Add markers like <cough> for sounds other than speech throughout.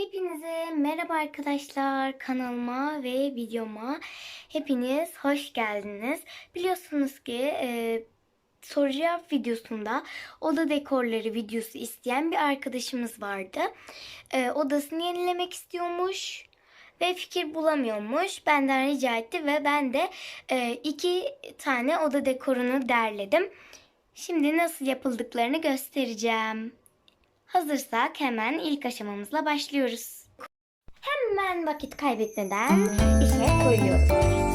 Hepinize merhaba arkadaşlar kanalıma ve videoma hepiniz hoş geldiniz. Biliyorsunuz ki e, soru cevap videosunda oda dekorları videosu isteyen bir arkadaşımız vardı. E, odasını yenilemek istiyormuş ve fikir bulamıyormuş. Benden rica etti ve ben de e, iki tane oda dekorunu derledim. Şimdi nasıl yapıldıklarını göstereceğim. Hazırsak hemen ilk aşamamızla başlıyoruz. Hemen vakit kaybetmeden işe koyuyorum.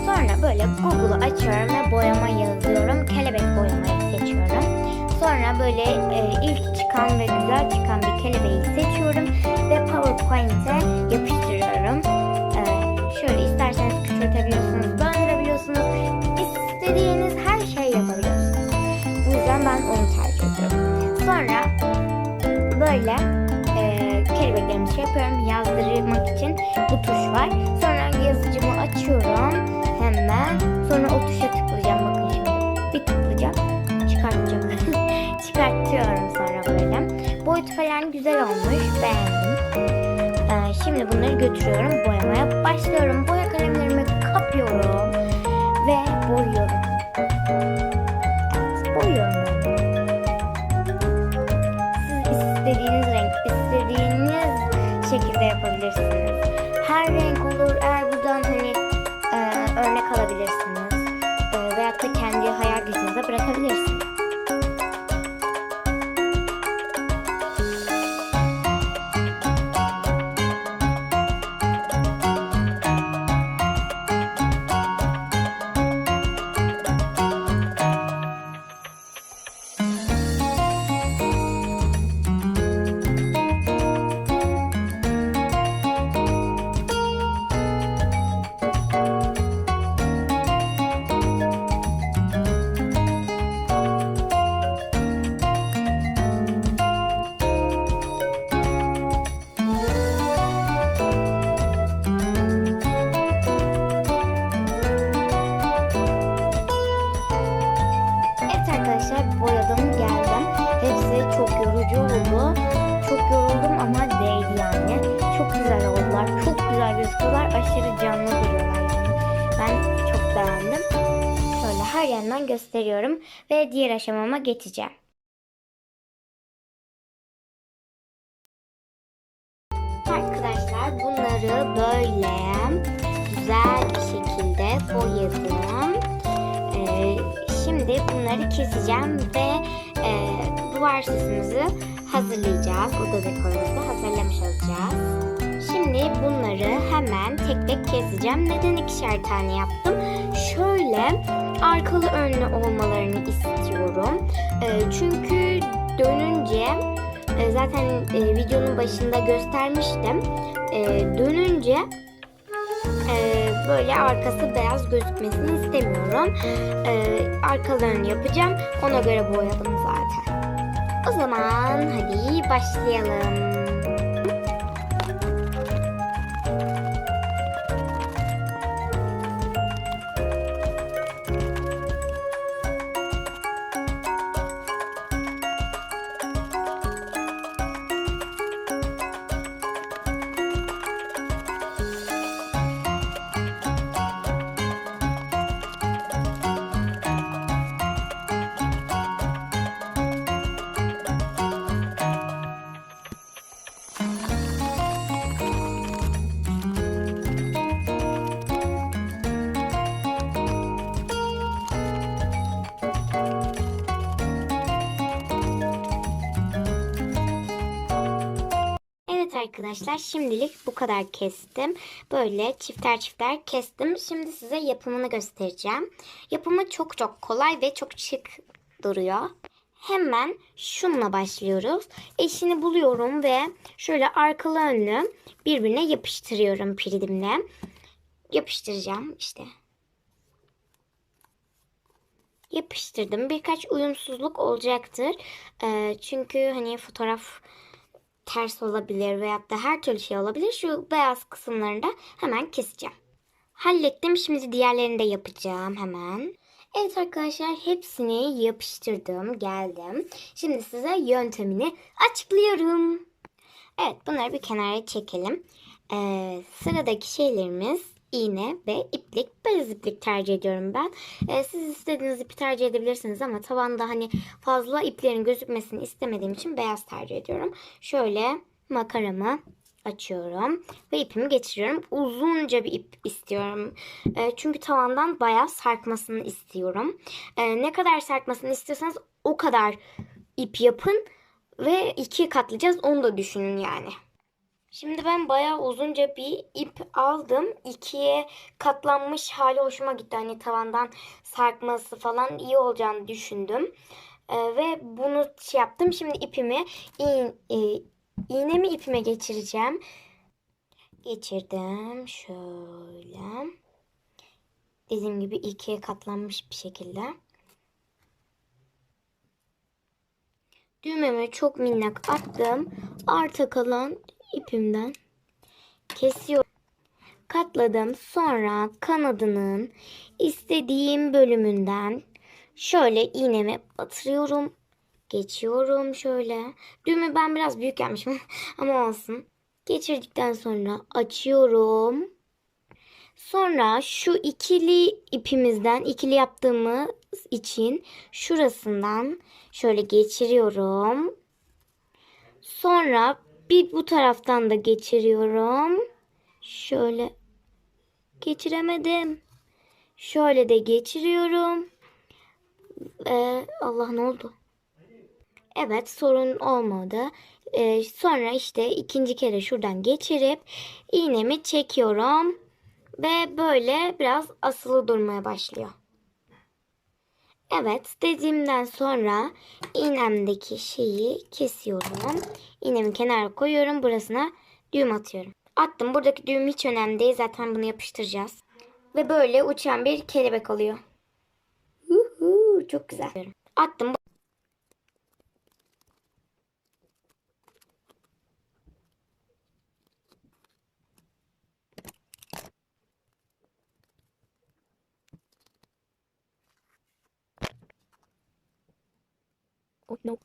Sonra böyle Google'u açıyorum ve boyama yazıyorum. Kelebek boyamayı seçiyorum. Sonra böyle e, ilk çıkan ve güzel çıkan bir kelebeği seçiyorum ve PowerPoint'e yapıştırıyorum. E, şöyle isterseniz küçültebiliyorsunuz, bu tuş var. Sonra yazıcımı açıyorum hemen. Sonra o tuşa tıklayacağım bakın şimdi. Bir tıklayacağım. Çıkartacağım. <laughs> Çıkartıyorum sonra böyle. Boyutu falan güzel olmuş. Beğendim. E, şimdi bunları götürüyorum. Boyamaya başlıyorum. Boya kalemlerimi kapıyorum. Ve boyuyorum. Hayal gücünüze bırakabilirsiniz. Her yandan gösteriyorum. Ve diğer aşamama geçeceğim. Arkadaşlar bunları böyle güzel bir şekilde boyadım. Ee, şimdi bunları keseceğim ve e, duvar süsümüzü hazırlayacağız. Oda dekorumuzu hazırlamış olacağız. Şimdi bunları hemen tek tek keseceğim. Neden ikişer tane yaptım? Şöyle arkalı önlü olmalarını istiyorum. Ee, çünkü dönünce e, zaten e, videonun başında göstermiştim. E, dönünce e, böyle arkası beyaz gözükmesini istemiyorum. E, arkalarını yapacağım. Ona göre boyadım zaten. O zaman hadi başlayalım. Arkadaşlar şimdilik bu kadar kestim. Böyle çifter çifter kestim. Şimdi size yapımını göstereceğim. Yapımı çok çok kolay ve çok şık duruyor. Hemen şununla başlıyoruz. Eşini buluyorum ve şöyle arkalı önlü birbirine yapıştırıyorum piridimle. Yapıştıracağım işte. Yapıştırdım. Birkaç uyumsuzluk olacaktır. Ee, çünkü hani fotoğraf ters olabilir veyahut da her türlü şey olabilir. Şu beyaz kısımlarını da hemen keseceğim. Hallettim. Şimdi diğerlerini de yapacağım hemen. Evet arkadaşlar hepsini yapıştırdım. Geldim. Şimdi size yöntemini açıklıyorum. Evet bunları bir kenara çekelim. Ee, sıradaki şeylerimiz iğne ve iplik. Beyaz iplik tercih ediyorum ben. Ee, siz istediğiniz ipi tercih edebilirsiniz ama tavanda hani fazla iplerin gözükmesini istemediğim için beyaz tercih ediyorum. Şöyle makaramı açıyorum ve ipimi geçiriyorum. Uzunca bir ip istiyorum. Ee, çünkü tavandan bayağı sarkmasını istiyorum. Ee, ne kadar sarkmasını istiyorsanız o kadar ip yapın ve ikiye katlayacağız. Onu da düşünün yani. Şimdi ben bayağı uzunca bir ip aldım. İkiye katlanmış hali hoşuma gitti. Hani tavandan sarkması falan iyi olacağını düşündüm. Ee, ve bunu şey yaptım. Şimdi ipimi iğ- e, iğnemi ipime geçireceğim. Geçirdim. Şöyle. Dediğim gibi ikiye katlanmış bir şekilde. Düğmemi çok minnak attım. Arta kalan ipimden kesiyorum. Katladım. Sonra kanadının istediğim bölümünden şöyle iğnemi batırıyorum. Geçiyorum şöyle. Düğümü ben biraz büyük yapmışım <laughs> ama olsun. Geçirdikten sonra açıyorum. Sonra şu ikili ipimizden ikili yaptığımız için şurasından şöyle geçiriyorum. Sonra bir bu taraftan da geçiriyorum. Şöyle geçiremedim. Şöyle de geçiriyorum. Ee, Allah ne oldu? Evet sorun olmadı. Ee, sonra işte ikinci kere şuradan geçirip iğnemi çekiyorum. Ve böyle biraz asılı durmaya başlıyor. Evet dediğimden sonra iğnemdeki şeyi kesiyorum. İğnemi kenara koyuyorum. Burasına düğüm atıyorum. Attım. Buradaki düğüm hiç önemli değil. Zaten bunu yapıştıracağız. Ve böyle uçan bir kelebek oluyor. Uhu, çok güzel. Attım. Oh no.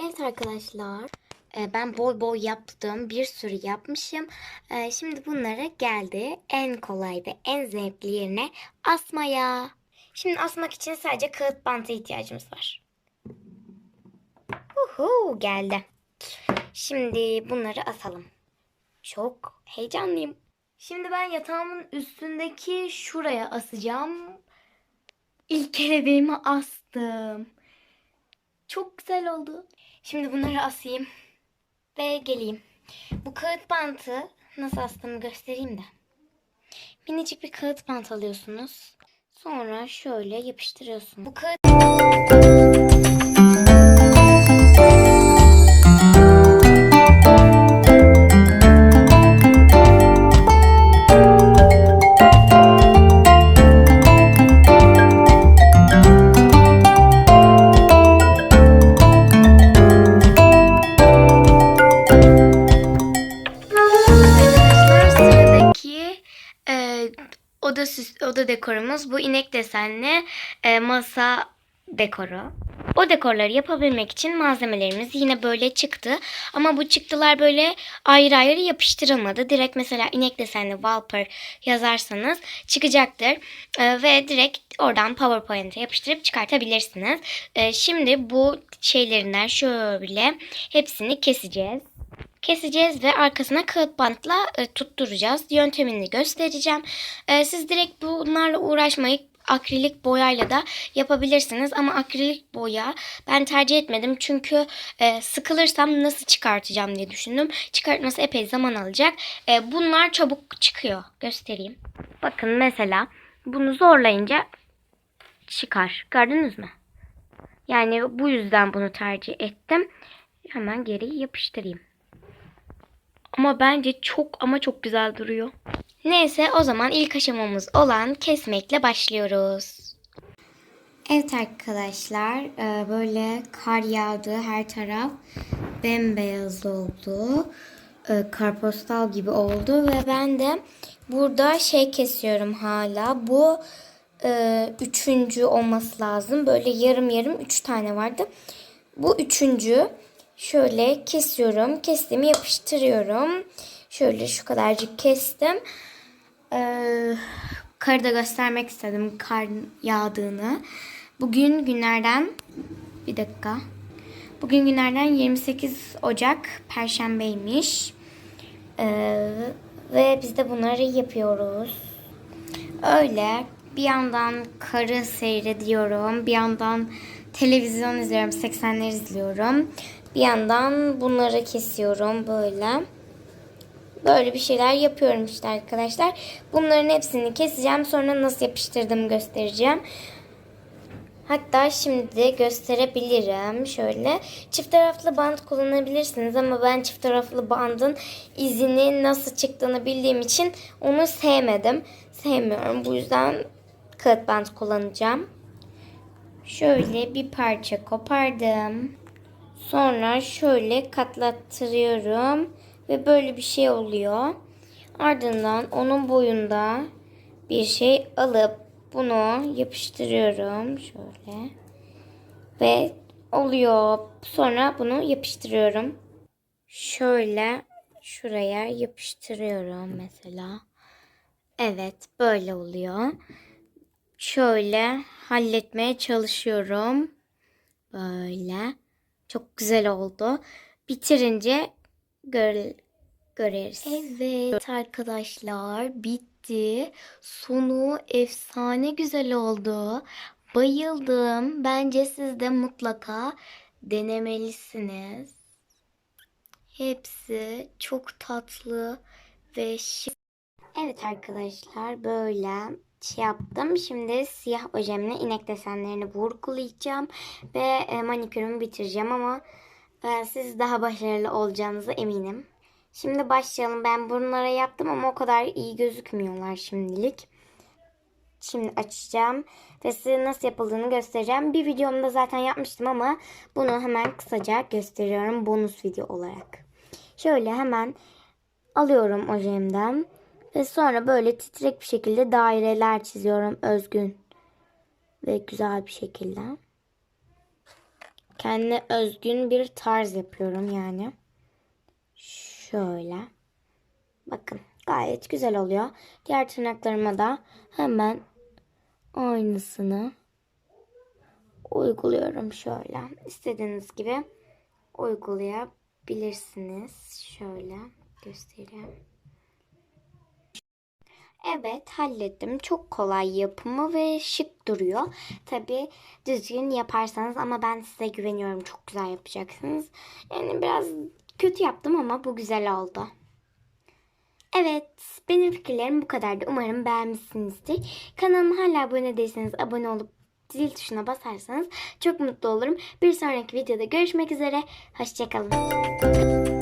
Evet arkadaşlar. e, Ben boy boy yaptım. Bir sürü yapmışım. E, Şimdi bunlara geldi. En kolay ve en zevkli yerine asmaya. Şimdi asmak için sadece kağıt banta ihtiyacımız var. Uhu geldi. Şimdi bunları asalım. Çok heyecanlıyım. Şimdi ben yatağımın üstündeki şuraya asacağım. İlk kelebeğimi astım. Çok güzel oldu. Şimdi bunları asayım ve geleyim. Bu kağıt bantı nasıl astığımı göstereyim de. Minicik bir kağıt bant alıyorsunuz. Sonra şöyle yapıştırıyorsunuz. Bu kağıt oda dekorumuz bu inek desenli e, masa dekoru. O dekorları yapabilmek için malzemelerimiz yine böyle çıktı. Ama bu çıktılar böyle ayrı ayrı yapıştırılmadı. Direkt mesela inek desenli wallpaper yazarsanız çıkacaktır. E, ve direkt oradan PowerPoint'e yapıştırıp çıkartabilirsiniz. E, şimdi bu şeylerinden şöyle hepsini keseceğiz keseceğiz ve arkasına kağıt bantla e, tutturacağız. Yöntemini göstereceğim. E, siz direkt bunlarla uğraşmayıp akrilik boyayla da yapabilirsiniz ama akrilik boya ben tercih etmedim çünkü e, sıkılırsam nasıl çıkartacağım diye düşündüm. Çıkartması epey zaman alacak. E, bunlar çabuk çıkıyor. Göstereyim. Bakın mesela bunu zorlayınca çıkar. Gördünüz mü? Yani bu yüzden bunu tercih ettim. Hemen geri yapıştırayım. Ama bence çok ama çok güzel duruyor. Neyse o zaman ilk aşamamız olan kesmekle başlıyoruz. Evet arkadaşlar e, böyle kar yağdı her taraf bembeyaz oldu. E, Karpostal gibi oldu ve ben de burada şey kesiyorum hala. Bu e, üçüncü olması lazım. Böyle yarım yarım üç tane vardı. Bu üçüncü. Şöyle kesiyorum. Kestiğimi yapıştırıyorum. Şöyle şu kadarcık kestim. Ee, karı da göstermek istedim kar yağdığını. Bugün günlerden bir dakika. Bugün günlerden 28 Ocak Perşembeymiş. Ee, ve biz de bunları yapıyoruz. Öyle bir yandan karı seyrediyorum. Bir yandan televizyon izliyorum. 80'ler izliyorum. Bir yandan bunları kesiyorum böyle. Böyle bir şeyler yapıyorum işte arkadaşlar. Bunların hepsini keseceğim. Sonra nasıl yapıştırdığımı göstereceğim. Hatta şimdi gösterebilirim. Şöyle çift taraflı bant kullanabilirsiniz ama ben çift taraflı bandın izini nasıl çıktığını bildiğim için onu sevmedim. Sevmiyorum. Bu yüzden kağıt bant kullanacağım. Şöyle bir parça kopardım. Sonra şöyle katlattırıyorum ve böyle bir şey oluyor. Ardından onun boyunda bir şey alıp bunu yapıştırıyorum şöyle. Ve oluyor. Sonra bunu yapıştırıyorum. Şöyle şuraya yapıştırıyorum mesela. Evet, böyle oluyor. Şöyle halletmeye çalışıyorum. Böyle. Çok güzel oldu. Bitirince gör, göreriz. Evet arkadaşlar bitti. Sonu efsane güzel oldu. Bayıldım. Bence siz de mutlaka denemelisiniz. Hepsi çok tatlı ve şık. Evet arkadaşlar böyle şey yaptım. Şimdi siyah ojemle inek desenlerini vurgulayacağım ve e, manikürümü bitireceğim ama e, siz daha başarılı olacağınıza eminim. Şimdi başlayalım. Ben bunlara yaptım ama o kadar iyi gözükmüyorlar şimdilik. Şimdi açacağım ve size nasıl yapıldığını göstereceğim. Bir videomda zaten yapmıştım ama bunu hemen kısaca gösteriyorum bonus video olarak. Şöyle hemen alıyorum ojemden. Ve sonra böyle titrek bir şekilde daireler çiziyorum özgün. Ve güzel bir şekilde. Kendine özgün bir tarz yapıyorum yani. Şöyle. Bakın gayet güzel oluyor. Diğer tırnaklarıma da hemen aynısını uyguluyorum şöyle. İstediğiniz gibi uygulayabilirsiniz. Şöyle göstereyim. Evet hallettim. Çok kolay yapımı ve şık duruyor. Tabi düzgün yaparsanız ama ben size güveniyorum. Çok güzel yapacaksınız. Yani biraz kötü yaptım ama bu güzel oldu. Evet benim fikirlerim bu kadardı. Umarım beğenmişsinizdir. Kanalıma hala abone değilseniz abone olup zil tuşuna basarsanız çok mutlu olurum. Bir sonraki videoda görüşmek üzere. Hoşçakalın.